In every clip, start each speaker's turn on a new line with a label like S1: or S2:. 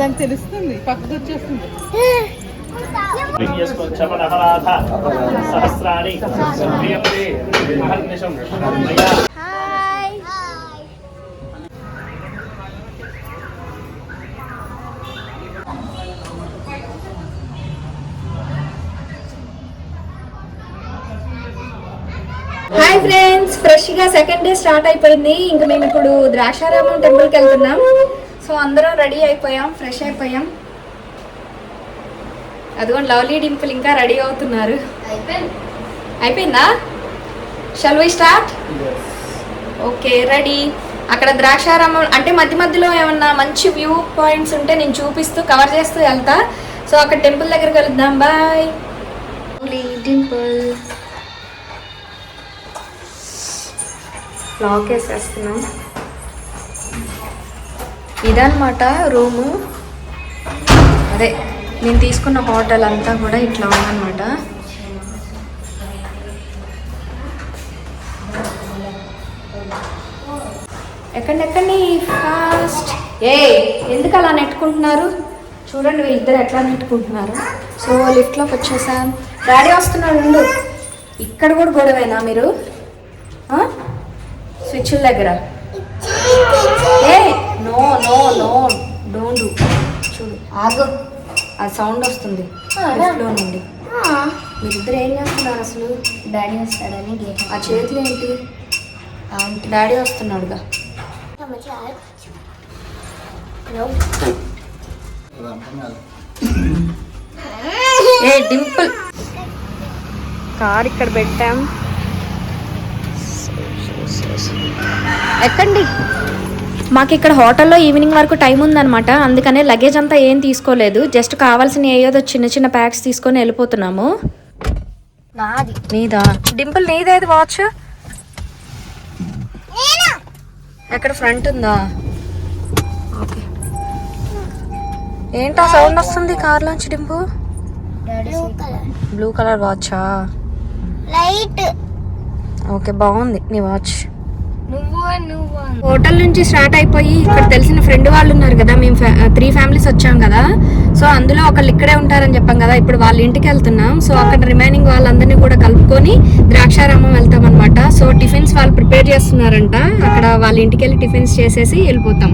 S1: దానికి తెలుస్తుంది. పక్కకు వచ్చేస్తుంది.
S2: సహస్రాణి.
S3: హాయ్ ఫ్రెండ్స్ ఫ్రెష్గా సెకండ్ డే స్టార్ట్ అయిపోయింది. ఇంకా మేము ఇప్పుడు ద్రాక్షారామం టెంపుల్కి వెళ్తున్నాం. సో అందరం రెడీ అయిపోయాం ఫ్రెష్ అయిపోయాం. అదిగోండి లవ్లీ డింపుల్ ఇంకా రెడీ అవుతున్నారు. అయిపోయిందా? Shall we start okay ready అక్కడ ద్రాక్షారామం అంటే మధ్య మధ్యలో ఏమన్నా మంచి వ్యూ పాయింట్స్ ఉంటే నేను చూపిస్తూ కవర్ చేస్తూ వెళ్తా. సో అక్కడ టెంపుల్ దగ్గరికి వెళ్దాం. బాయ్ డింపుల్ లాక్ వేసేస్తున్నాం ఇదన్నమాట రూము. అదే నేను తీసుకున్న హోటల్ అంతా కూడా ఇట్లా ఉందన్నమాట. ఎక్కడెక్కడి ఫాస్ట్? ఏ ఎందుకు అలా నెట్టుకుంటున్నారు? చూడండి వీళ్ళిద్దరు ఎట్లా నెట్టుకుంటున్నారు. సో లిఫ్ట్లోకి వచ్చేసాం. డాడీ వస్తున్నాడు ఇక్కడ కూడా గొడవేనా మీరు? స్విచ్ల దగ్గర. ఏ no no no don't do. చూడు ఆగు. ఆ సౌండ్ వస్తుంది లిఫ్ట్లో నుండి. మీరిద్దరు ఏం చేస్తున్నారు అసలు?
S4: డాడీ వస్తాడని గేట్
S3: ఆ చేతులు ఏంటి? డాడీ వస్తున్నాడుగా. ఏ డింపుల్. కార్ ఇక్కడ పెట్టాం. ఎక్కండి. మాకు ఇక్కడ హోటల్లో ఈవినింగ్ వరకు టైం ఉందన్నమాట. అందుకనే లగేజ్ అంతా ఏం తీసుకోలేదు. జస్ట్ కావాల్సిన ఏదో చిన్న చిన్న ప్యాక్స్ తీసుకొని వెళ్ళిపోతున్నాము.
S4: నాది.
S3: నీదా? డింపుల్ నీదేది వాచ్? ఎక్కడ ఫ్రంట్ ఉందా? ఓకే. ఏంటా సౌండ్ వస్తుంది కార్లోంచి డింపు? బ్లూ కలర్ వాచా
S4: లైట్
S3: ఓకే బాగుంది. నీ వాచ్
S4: నువ్వు నువ్వు
S3: హోటల్ నుంచి స్టార్ట్ అయిపోయి ఇక్కడ తెలిసిన ఫ్రెండ్ వాళ్ళు ఉన్నారు కదా మేము త్రీ ఫ్యామిలీస్ వచ్చాం కదా. సో అందులో ఒకళ్ళు ఇక్కడే ఉంటారని చెప్పాం కదా ఇప్పుడు వాళ్ళ ఇంటికి వెళ్తున్నాం. సో అక్కడ రిమైనింగ్ వాళ్ళందరినీ కూడా కలుపుకొని ద్రాక్షారామం వెళ్తాం అనమాట సో టిఫిన్స్ వాళ్ళు ప్రిపేర్ చేస్తున్నారంట. అక్కడ వాళ్ళ ఇంటికి వెళ్ళి టిఫిన్స్ చేసేసి వెళ్ళిపోతాం.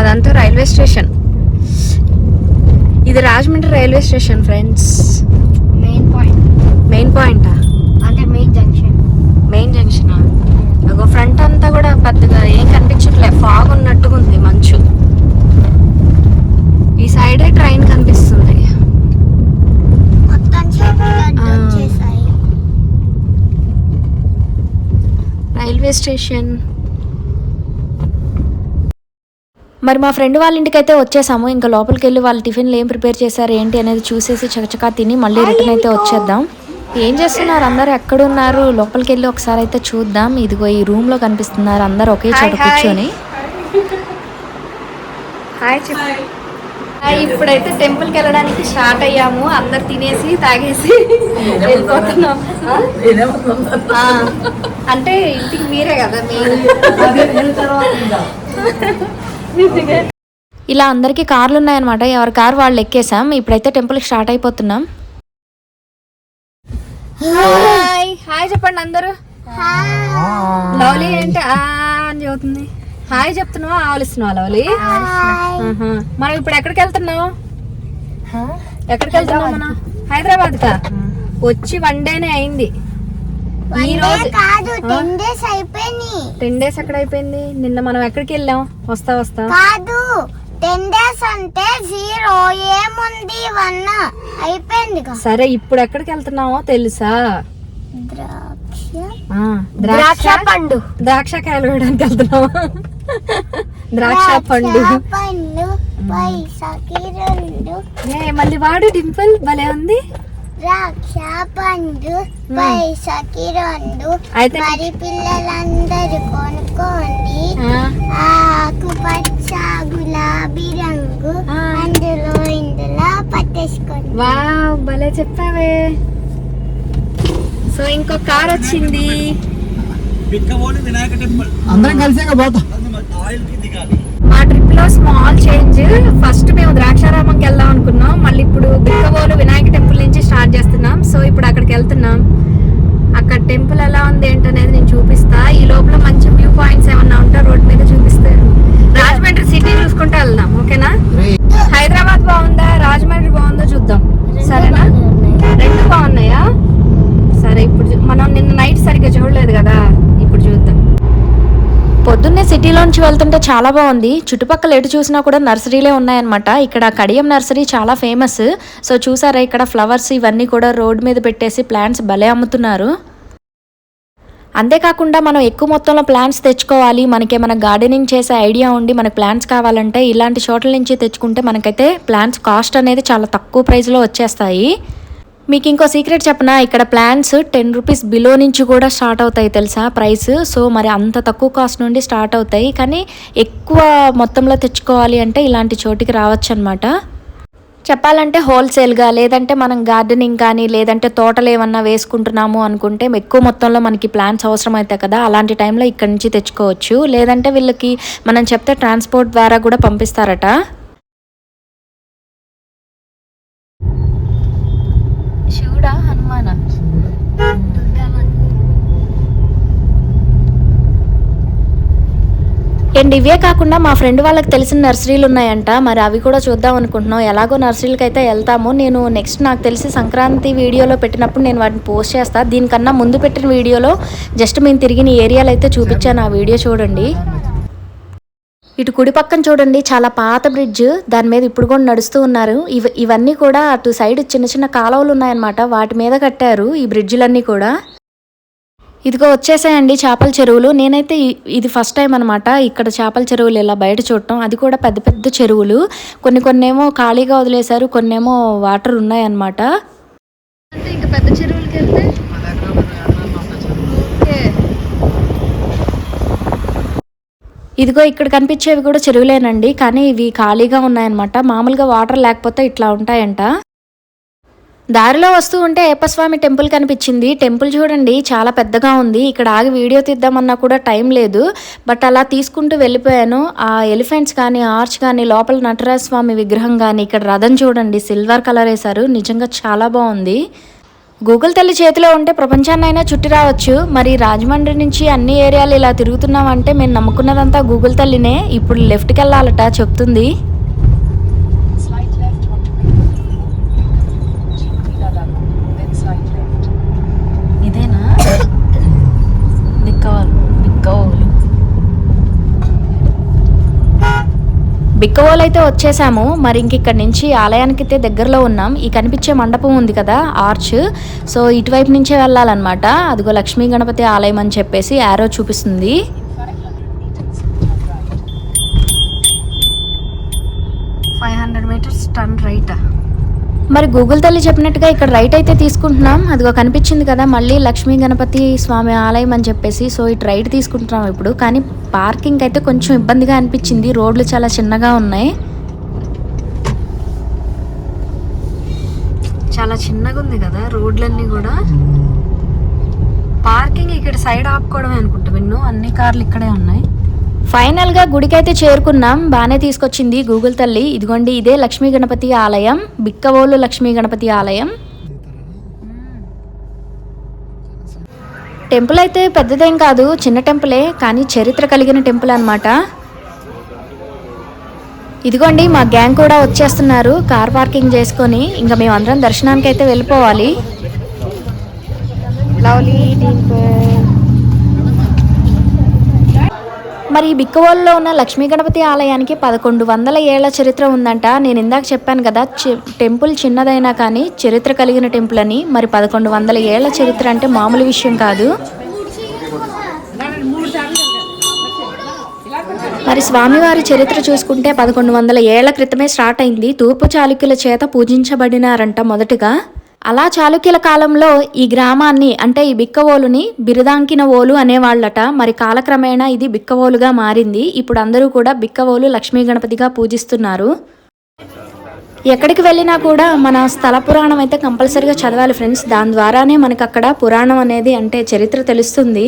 S3: అదంతా రైల్వే స్టేషన్. ఇది Rajahmundry railway station friends.
S4: Main point
S3: main పాయింటా
S4: main junction
S3: అగో ఫ్రంట్ అంతా కూడా పెద్దగా ఏం కనిపించట్లే. ఫాగ్ ఉన్నట్టుగా ఉంది మంచు. ఈ సైడే ట్రైన్ కనిపిస్తుంది. Railway station. మరి మా ఫ్రెండ్ వాళ్ళ ఇంటికి అయితే వచ్చేసాము. ఇంకా లోపలికి వెళ్ళి వాళ్ళు టిఫిన్లు ఏం ప్రిపేర్ చేశారు ఏంటి అనేది చూసేసి చకచకా తిని మళ్ళీ రిటర్న్ అయితే వచ్చేద్దాం. ఏం చేస్తున్నారు? అందరు ఎక్కడున్నారు? లోపలికి వెళ్ళి ఒకసారి అయితే చూద్దాం. ఇదిగో ఈ రూమ్లో కనిపిస్తున్నారు అందరు ఒకే చోట కూర్చొని. హాయ్ ఇప్పుడైతే టెంపుల్కి వెళ్ళడానికి స్టార్ట్ అయ్యాము. అందరు తినేసి తాగేసి వెళ్ళిపోతున్నాం. అంటే ఇంటికి మీరే కదా ఇలా అందరికీ కార్లు ఉన్నాయన్నమాట ఎవరి కార్ వాళ్ళు ఎక్కేసాం ఇప్పుడైతే టెంపుల్ స్టార్ట్ అయిపోతున్నాం. హాయ్. హాయ్ చెప్పండి అందరూ. లవ్లీ ఏంటి? ఆ అని చెబుతుంది. హాయ్ చెప్తున్నావా? ఆవలిస్తున్నావా లవ్లీ. మనం ఇప్పుడు ఎక్కడికి వెళ్తున్నావు? ఎక్కడికి వెళ్తున్నావు మనం? హైదరాబాద్ కా వచ్చి వన్ డేనే అయింది. ఈ రోజు
S4: కాదు టెన్ డేస్ అయిపోయినాయి.
S3: టెన్ డేస్ ఎక్కడ అయిపోయింది? నిన్న మనం ఎక్కడికి వెళ్ళాం? వస్తా వస్తా.
S4: కాదు టెన్ డేస్ అంటే జీరో ఏముంది వన్ అయిపోయింది
S3: సరే ఇప్పుడు ఎక్కడికి వెళ్తున్నామో తెలుసా?
S4: ద్రాక్ష.
S3: ఆ,
S4: ద్రాక్ష పండు.
S3: ద్రాక్ష కాయలు వేయడానికి వెళ్తున్నావా? ద్రాక్ష పండు.
S4: పండు పైసకి రెండు
S3: ఏ మళ్ళీ వాడు డింపుల్ భలే ఉంది.
S4: ద్రాక్ష పండు పైసకి రెండు
S3: అయితే
S4: మరి పిల్లలందరూ కొనుక్కోండి
S3: వావ్ భలే చెప్పావే. సో ఇంకో కార్ వచ్చింది.
S2: బిక్కవోలు వినాయక టెంపుల్.
S5: అందరం కలిసి పోతాం.
S6: మా ట్రిప్లో స్మాల్ చేంజ్. ఫస్ట్ మేము ద్రాక్షారామంకి వెళ్దాం అనుకున్నాం. మళ్ళీ ఇప్పుడు బిక్కవోలు వినాయక టెంపుల్ నుంచి స్టార్ట్ చేస్తున్నాం. సో ఇప్పుడు అక్కడికి వెళ్తున్నాం. అక్కడ టెంపుల్ ఎలా ఉంది ఏంటనేది నేను చూపిస్తా. ఈ లోపల మంచి వ్యూ పాయింట్స్ ఏమన్నా ఉంటే రోడ్ మీద చూపిస్తాను. రాజమండ్రి సిటీ చూసుకుంటూ వెళ్దాం ఓకేనా? హైదరాబాద్ బాగుందా? రాజమండ్రి బాగుందా చూద్దాం. సరేనా? రెండు బాగున్నాయా? సరే ఇప్పుడు మనం నిన్న నైట్ సరిగ్గా చూడలేదు కదా ఇప్పుడు చూద్దాం. పొద్దున్నే సిటీలోంచి వెళ్తుంటే చాలా బాగుంది. చుట్టుపక్కల ఎటు చూసినా కూడా నర్సరీలే ఉన్నాయన్నమాట. ఇక్కడ కడియం నర్సరీ చాలా ఫేమస్. సో చూసారా ఇక్కడ ఫ్లవర్స్ ఇవన్నీ కూడా రోడ్ మీద పెట్టేసి ప్లాంట్స్ భలే అమ్ముతున్నారు. అంతేకాకుండా మనం ఎక్కువ మొత్తంలో ప్లాంట్స్ తెచ్చుకోవాలి మనకేమైనా గార్డెనింగ్ చేసే ఐడియా ఉండి మనకు ప్లాంట్స్ కావాలంటే ఇలాంటి చోట్ల నుంచి తెచ్చుకుంటే మనకైతే ప్లాంట్స్ కాస్ట్ అనేది చాలా తక్కువ ప్రైస్లో వచ్చేస్తాయి. మీకు ఇంకో సీక్రెట్ చెప్పనా? ఇక్కడ ప్లాన్స్ టెన్ రూపీస్ బిలో నుంచి కూడా స్టార్ట్ అవుతాయి తెలుసా ప్రైస్ సో మరి అంత తక్కువ కాస్ట్ నుండి స్టార్ట్ అవుతాయి. కానీ ఎక్కువ మొత్తంలో తెచ్చుకోవాలి అంటే ఇలాంటి చోటికి రావచ్చు అనమాట చెప్పాలంటే హోల్సేల్గా లేదంటే మనం గార్డెనింగ్ కానీ లేదంటే తోటలు ఏమన్నా వేసుకుంటున్నాము అనుకుంటే ఎక్కువ మొత్తంలో మనకి ప్లాంట్స్ అవసరం అవుతాయి కదా అలాంటి టైంలో ఇక్కడ నుంచి తెచ్చుకోవచ్చు. లేదంటే వీళ్ళకి మనం చెప్తే ట్రాన్స్పోర్ట్ ద్వారా కూడా పంపిస్తారట. శివుడా హనుమానా? అండ్ ఇవే కాకుండా మా ఫ్రెండ్ వాళ్ళకి తెలిసిన నర్సరీలు ఉన్నాయంట. మరి అవి కూడా చూద్దాం అనుకుంటున్నాం. ఎలాగో నర్సరీలకి అయితే వెళ్తాము. నేను నెక్స్ట్ నాకు తెలిసి సంక్రాంతి వీడియోలో పెట్టినప్పుడు నేను వాటిని పోస్ట్ చేస్తాను దీనికన్నా ముందు పెట్టిన వీడియోలో జస్ట్ మేము తిరిగిన ఏరియాలు అయితే చూపించాను. ఆ వీడియో చూడండి. ఇటు కుడి పక్కన చూడండి. చాలా పాత బ్రిడ్జ్. దాని మీద ఇప్పుడు కూడా నడుస్తూ ఉన్నారు. ఇవన్నీ కూడా అటు సైడ్ చిన్న చిన్న కాలువలు ఉన్నాయన్నమాట. వాటి మీద కట్టారు ఈ బ్రిడ్జిలన్నీ కూడా. ఇదిగో వచ్చేసాయండి చేపల చెరువులు. నేనైతే ఇది ఫస్ట్ టైం అనమాట ఇక్కడ చేపల చెరువులు ఇలా బయట చూడటం. అది కూడా పెద్ద పెద్ద చెరువులు. కొన్ని కొన్ని ఏమో ఖాళీగా వదిలేశారు కొన్ని ఏమో వాటర్ ఉన్నాయన్నమాట ఇంకా పెద్ద చెరువులకి వెళ్తే? ఇదిగో ఇక్కడ కనిపించేవి కూడా చెరువులేనండి. కానీ ఇవి ఖాళీగా ఉన్నాయన్నమాట. మామూలుగా వాటర్ లేకపోతే ఇట్లా ఉంటాయంట. దారిలో వస్తూ ఉంటే అయ్యప్పస్వామి టెంపుల్ కనిపించింది. టెంపుల్ చూడండి చాలా పెద్దగా ఉంది. ఇక్కడ ఆగి వీడియో తీద్దామన్నా కూడా టైం లేదు. బట్ అలా తీసుకుంటూ వెళ్ళిపోయాను. ఆ ఎలిఫెంట్స్ కానీ ఆర్చ్ కానీ లోపల నటరాజ స్వామి విగ్రహం కానీ ఇక్కడ రథం చూడండి సిల్వర్ కలర్ వేశారు. నిజంగా చాలా బాగుంది. గూగుల్ తల్లి చేతిలో ఉంటే ప్రపంచాన్నైనా చుట్టి రావచ్చు. మరి రాజమండ్రి నుంచి అన్ని ఏరియాలు ఇలా తిరుగుతున్నామంటే మేము నమ్ముకున్నదంతా గూగుల్ తల్లినే. ఇప్పుడు లెఫ్ట్కి వెళ్ళాలట చెప్తుంది. బిక్కవోలు అయితే వచ్చేసాము. మరి ఇంక ఇక్కడ నుంచి ఆలయానికి అయితే దగ్గరలో ఉన్నాం. ఈ కనిపించే మండపం ఉంది కదా ఆర్చ్. సో ఇటువైపు నుంచే వెళ్ళాలన్నమాట. అదిగో లక్ష్మీ గణపతి ఆలయం అని చెప్పేసి యారో చూపిస్తుంది. Five hundred metres turn right. మరి గూగుల్ తల్లి చెప్పినట్టుగా ఇక్కడ రైట్ అయితే తీసుకుంటున్నాం. అదిగో కనిపించింది కదా మళ్ళీ లక్ష్మీ గణపతి స్వామి ఆలయం అని చెప్పేసి. సో ఇటు రైట్ తీసుకుంటున్నాం ఇప్పుడు. కానీ పార్కింగ్ అయితే కొంచెం ఇబ్బందిగా అనిపించింది. రోడ్లు చాలా చిన్నగా ఉన్నాయి. చాలా చిన్నగా ఉంది కదా రోడ్లన్నీ కూడా. పార్కింగ్ ఇక్కడ సైడ్ ఆపుకోవడమే అనుకుంటా విన్ను. అన్ని కార్లు ఇక్కడే ఉన్నాయి. ఫైనల్గా గుడికైతే చేరుకున్నాం. బాగానే తీసుకొచ్చింది గూగుల్ తల్లి. ఇదిగోండి ఇదే లక్ష్మీ గణపతి ఆలయం. బిక్కవోలు లక్ష్మీ గణపతి ఆలయం. టెంపుల్ అయితే పెద్దదేం కాదు చిన్న టెంపులే కానీ చరిత్ర కలిగిన టెంపుల్ అన్నమాట. ఇదిగోండి మా గ్యాంగ్ కూడా వచ్చేస్తున్నారు. కార్ పార్కింగ్ చేసుకొని ఇంకా మేము అందరం దర్శనానికి అయితే వెళ్ళిపోవాలి. లవ్లీ మరి ఈ బిక్కవోలులో ఉన్న లక్ష్మీ గణపతి ఆలయానికి పదకొండు వందల ఏళ్ళ చరిత్ర ఉందంట. నేను ఇందాక చెప్పాను కదా చి- టెంపుల్ చిన్నదైనా కానీ చరిత్ర కలిగిన టెంపుల్ అని. మరి పదకొండు వందల ఏళ్ళ చరిత్ర అంటే మామూలు విషయం కాదు. మరి స్వామివారి చరిత్ర చూసుకుంటే పదకొండు వందల ఏళ్ళ క్రితమే స్టార్ట్ అయింది. తూర్పు చాళుక్యుల చేత పూజించబడినారంట మొదటగా. అలా చాళుక్యుల కాలంలో ఈ గ్రామాన్ని అంటే ఈ బిక్కవోలుని బిరుదాంకిన ఓలు అనేవాళ్ళట మరి కాలక్రమేణా ఇది బిక్కవోలుగా మారింది. ఇప్పుడు అందరూ కూడా బిక్కవోలు లక్ష్మీ గణపతిగా పూజిస్తున్నారు. ఎక్కడికి వెళ్ళినా కూడా మన స్థల పురాణం అయితే కంపల్సరీగా చదవాలి ఫ్రెండ్స్. దాని ద్వారానే మనకు అక్కడ పురాణం అనేది అంటే చరిత్ర తెలుస్తుంది.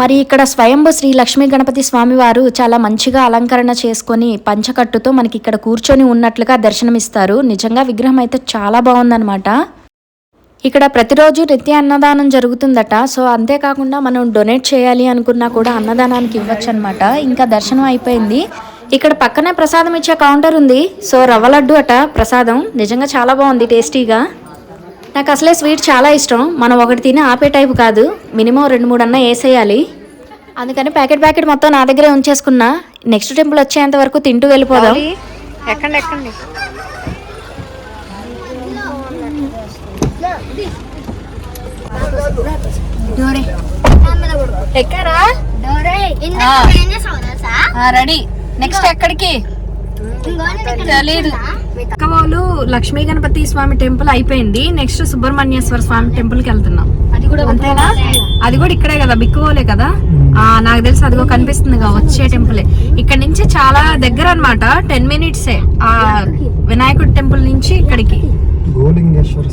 S6: మరి ఇక్కడ స్వయంభు శ్రీ లక్ష్మీ గణపతి స్వామివారు చాలా మంచిగా అలంకరణ చేసుకొని పంచకట్టుతో మనకి ఇక్కడ కూర్చొని ఉన్నట్లుగా దర్శనమిస్తారు. నిజంగా విగ్రహం అయితే చాలా బాగుందన్నమాట. ఇక్కడ ప్రతిరోజు నిత్య అన్నదానం జరుగుతుందట. సో అంతేకాకుండా మనం డొనేట్ చేయాలి అనుకున్నా కూడా అన్నదానానికి ఇవ్వచ్చు అనమాట ఇంకా దర్శనం అయిపోయింది. ఇక్కడ పక్కనే ప్రసాదం ఇచ్చే కౌంటర్ ఉంది. సో రవ్వ లడ్డు అట ప్రసాదం. నిజంగా చాలా బాగుంది టేస్టీగా. నాకు అసలే స్వీట్ చాలా ఇష్టం. మనం ఒకటి తిని ఆపే టైపు కాదు. మినిమం రెండు మూడు అన్న వేసేయాలి అందుకని ప్యాకెట్ ప్యాకెట్ మొత్తం నా దగ్గరే ఉంచేసుకున్నా. నెక్స్ట్ టెంపుల్ వచ్చేంత వరకు తింటూ వెళ్ళిపోదాం.
S7: ఎక్కండి ఎక్కండి.
S6: ఎక్కారా? రెడీ. నెక్స్ట్ ఎక్కడికి? తెలీదు. వాళ్ళు లక్ష్మీ గణపతి స్వామి టెంపుల్ అయిపోయింది. నెక్స్ట్ సుబ్రహ్మణ్యేశ్వర స్వామి టెంపుల్కి వెళ్తున్నాం. అది కూడా అంతేనా? అది కూడా ఇక్కడే కదా బిక్కువోలే కదా? ఆ నాకు తెలిసి అదిగో కనిపిస్తుంది వచ్చే టెంపులే. ఇక్కడ నుంచి చాలా దగ్గర అన్నమాట టెన్ మినిట్స్. ఆ వినాయకుడి టెంపుల్ నుంచి ఇక్కడికి.
S2: గోలింగేశ్వర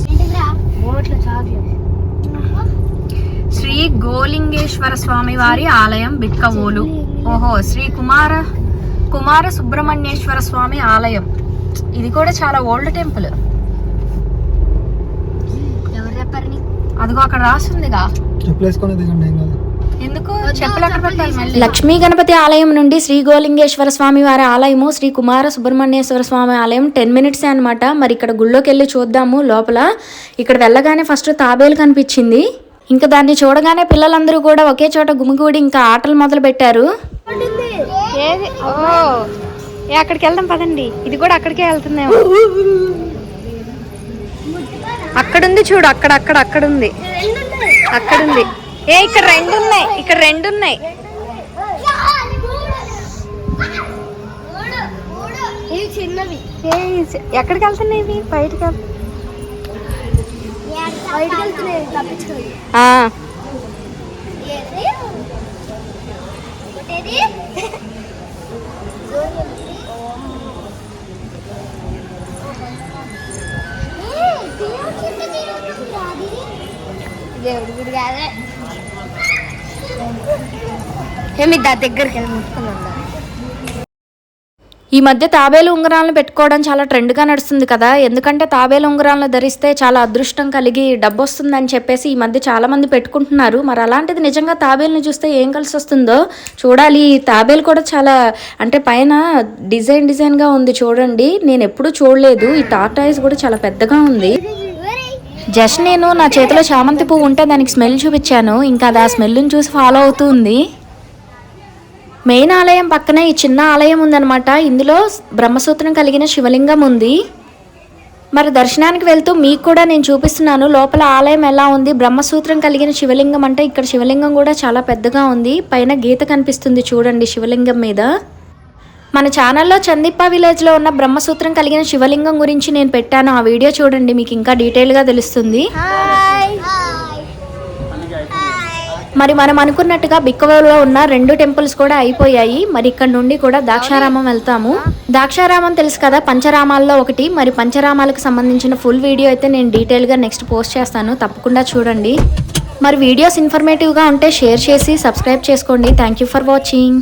S6: శ్రీ గోలింగేశ్వర స్వామి వారి ఆలయం బిక్కవోలు. ఓహో శ్రీ కుమార కుమార సుబ్రహ్మణ్యేశ్వర స్వామి ఆలయం. ఇది కూడా చాలా ఓల్డ్ టెంపుల్. అదిగో అక్కడ రాస్తుందిగా
S2: చెప్పులు వేసుకొని దిగండి ఏం కాదు.
S6: ఎందుకు? లక్ష్మీ గణపతి ఆలయం నుండి శ్రీ గోలింగేశ్వర స్వామి వారి ఆలయము శ్రీ కుమార సుబ్రహ్మణ్యేశ్వర స్వామి ఆలయం టెన్ మినిట్స్ అన్నమాట. మరి ఇక్కడ గుళ్ళోకి వెళ్ళి చూద్దాము లోపల. ఇక్కడ వెళ్ళగానే ఫస్ట్ తాబేలు కనిపించింది. ఇంకా దాన్ని చూడగానే పిల్లలందరూ కూడా ఒకే చోట గుమిగూడి ఇంకా ఆటలు మొదలు పెట్టారు ఏది? ఓ ఏ అక్కడికి వెళ్దాం పదండి. ఇది కూడా అక్కడికే వెళ్తుందేమో. అక్కడుంది చూడు అక్కడ అక్కడ అక్కడ ఉంది అక్కడుంది. ఏ ఇక్కడ రెండు ఉన్నాయి ఇక్కడ రెండు ఉన్నాయి
S4: ఇవి చిన్నవి.
S6: ఏ, ఎక్కడికి వెళ్తున్నాయి ఇవి? బయటకి
S4: బయటకు వెళ్తున్నాయి తప్పించుకోవాలి. దేవుడి గుడి కాదే ఏమి దా దగ్గరికి వెళ్ళి ముట్టుకున్నాం
S6: ఈ మధ్య తాబేలు ఉంగరాలను పెట్టుకోవడం చాలా ట్రెండ్గా నడుస్తుంది కదా. ఎందుకంటే తాబేలు ఉంగరాలను ధరిస్తే చాలా అదృష్టం కలిగి డబ్బు వస్తుందని చెప్పేసి ఈ మధ్య చాలామంది పెట్టుకుంటున్నారు. మరి అలాంటిది నిజంగా తాబేలుని చూస్తే ఏం కలిసి వస్తుందో చూడాలి. ఈ తాబేలు కూడా చాలా అంటే పైన డిజైన్ డిజైన్గా ఉంది చూడండి. నేను ఎప్పుడూ చూడలేదు. ఈ టాటాయిస్ కూడా చాలా పెద్దగా ఉంది. జస్ట్ నేను నా చేతిలో చామంతి పువ్వు ఉంటే దానికి స్మెల్ చూపించాను. ఇంకా అది ఆ స్మెల్ని చూసి ఫాలో అవుతూ ఉంది మెయిన్ ఆలయం పక్కనే ఈ చిన్న ఆలయం ఉందన్నమాట. ఇందులో బ్రహ్మసూత్రం కలిగిన శివలింగం ఉంది. మరి దర్శనానికి వెళ్తూ మీకు కూడా నేను చూపిస్తున్నాను. లోపల ఆలయం ఎలా ఉంది? బ్రహ్మసూత్రం కలిగిన శివలింగం అంటే ఇక్కడ శివలింగం కూడా చాలా పెద్దగా ఉంది. పైన గీత కనిపిస్తుంది చూడండి శివలింగం మీద. మన ఛానల్లో చందిప్ప విలేజ్లో ఉన్న బ్రహ్మసూత్రం కలిగిన శివలింగం గురించి నేను పెట్టాను. ఆ వీడియో చూడండి మీకు ఇంకా డీటెయిల్గా తెలుస్తుంది. మరి మనం అనుకున్నట్టుగా బిక్కవలో ఉన్న రెండు టెంపుల్స్ కూడా అయిపోయాయి. మరి ఇక్కడ నుండి కూడా దాక్షారామం వెళ్తాము. దాక్షారామం తెలుసు కదా పంచరామాల్లో ఒకటి. మరి పంచరామాలకు సంబంధించిన ఫుల్ వీడియో అయితే నేను డీటెయిల్గా నెక్స్ట్ పోస్ట్ చేస్తాను. తప్పకుండా చూడండి. మరి వీడియోస్ ఇన్ఫర్మేటివ్గా ఉంటే షేర్ చేసి సబ్స్క్రైబ్ చేసుకోండి. Thank you for watching